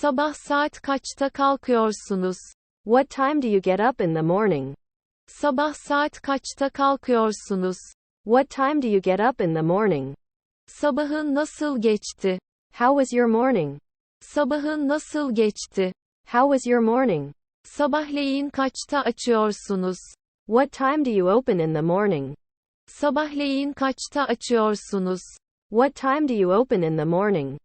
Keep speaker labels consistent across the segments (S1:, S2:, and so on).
S1: Sabah saat kaçta kalkıyorsunuz?
S2: What time do you get up in the morning?
S1: Sabah saat kaçta kalkıyorsunuz?
S2: What time do you get up in the morning?
S1: Sabahın nasıl geçti?
S2: How was your morning?
S1: Sabahın nasıl geçti?
S2: How was your morning?
S1: Sabahleyin kaçta açıyorsunuz?
S2: What time do you open in the morning?
S1: Sabahleyin kaçta açıyorsunuz?
S2: What time do you open in the morning?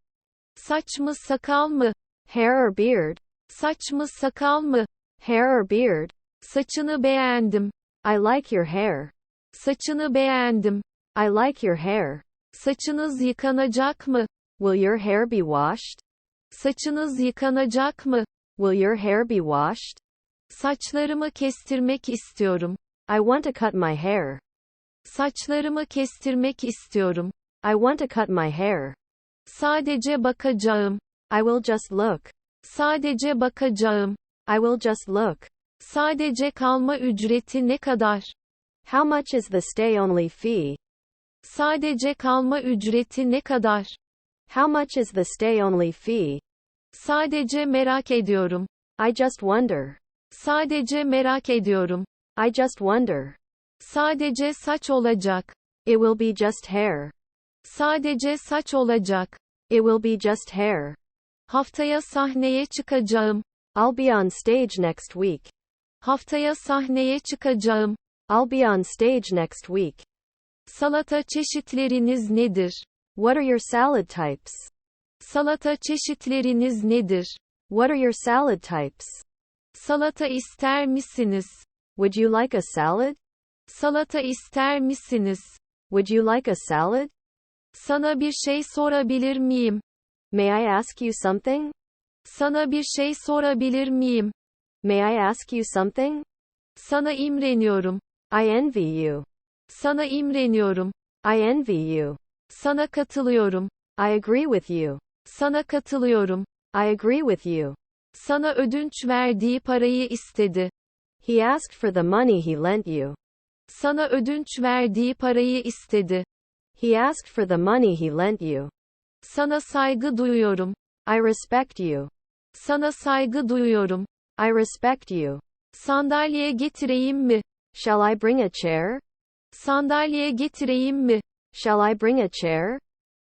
S1: Saç mı sakal mı?
S2: Hair or beard?
S1: Saç mı sakal mı?
S2: Hair or beard?
S1: Saçını beğendim.
S2: I like your hair.
S1: Saçını beğendim.
S2: I like your hair.
S1: Saçınız yıkanacak mı?
S2: Will your hair be washed?
S1: Saçınız yıkanacak mı?
S2: Will your hair be washed?
S1: Saçlarımı kestirmek istiyorum.
S2: I want to cut my hair.
S1: Saçlarımı kestirmek istiyorum.
S2: I want to cut my hair.
S1: Sadece bakacağım.
S2: I will just look.
S1: Sadece bakacağım.
S2: I will just look.
S1: Sadece kalma ücreti ne kadar?
S2: How much is the stay only fee?
S1: Sadece kalma ücreti ne kadar?
S2: How much is the stay only fee?
S1: Sadece merak ediyorum.
S2: I just wonder.
S1: Sadece merak ediyorum.
S2: I just wonder.
S1: Sadece saç olacak.
S2: It will be just hair.
S1: Sadece saç olacak.
S2: It will be just hair.
S1: Haftaya sahneye çıkacağım.
S2: I'll be on stage next week.
S1: Haftaya sahneye çıkacağım.
S2: I'll be on stage next week.
S1: Salata çeşitleriniz nedir?
S2: What are your salad types?
S1: Salata çeşitleriniz nedir?
S2: What are your salad types?
S1: Salata ister misiniz?
S2: Would you like a salad?
S1: Salata ister misiniz?
S2: Would you like a salad?
S1: Sana bir şey sorabilir miyim?
S2: May I ask you something?
S1: Sana bir şey sorabilir miyim?
S2: May I ask you something?
S1: Sana imreniyorum.
S2: I envy you.
S1: Sana imreniyorum.
S2: I envy you.
S1: Sana katılıyorum.
S2: I agree with you.
S1: Sana katılıyorum.
S2: I agree with you.
S1: Sana ödünç verdiği parayı istedi.
S2: He asked for the money he lent you.
S1: Sana ödünç verdiği parayı istedi.
S2: He asked for the money he lent you.
S1: Sana saygı duyuyorum.
S2: I respect you.
S1: Sana saygı duyuyorum.
S2: I respect you.
S1: Sandalye getireyim mi?
S2: Shall I bring a chair?
S1: Sandalye getireyim mi?
S2: Shall I bring a chair?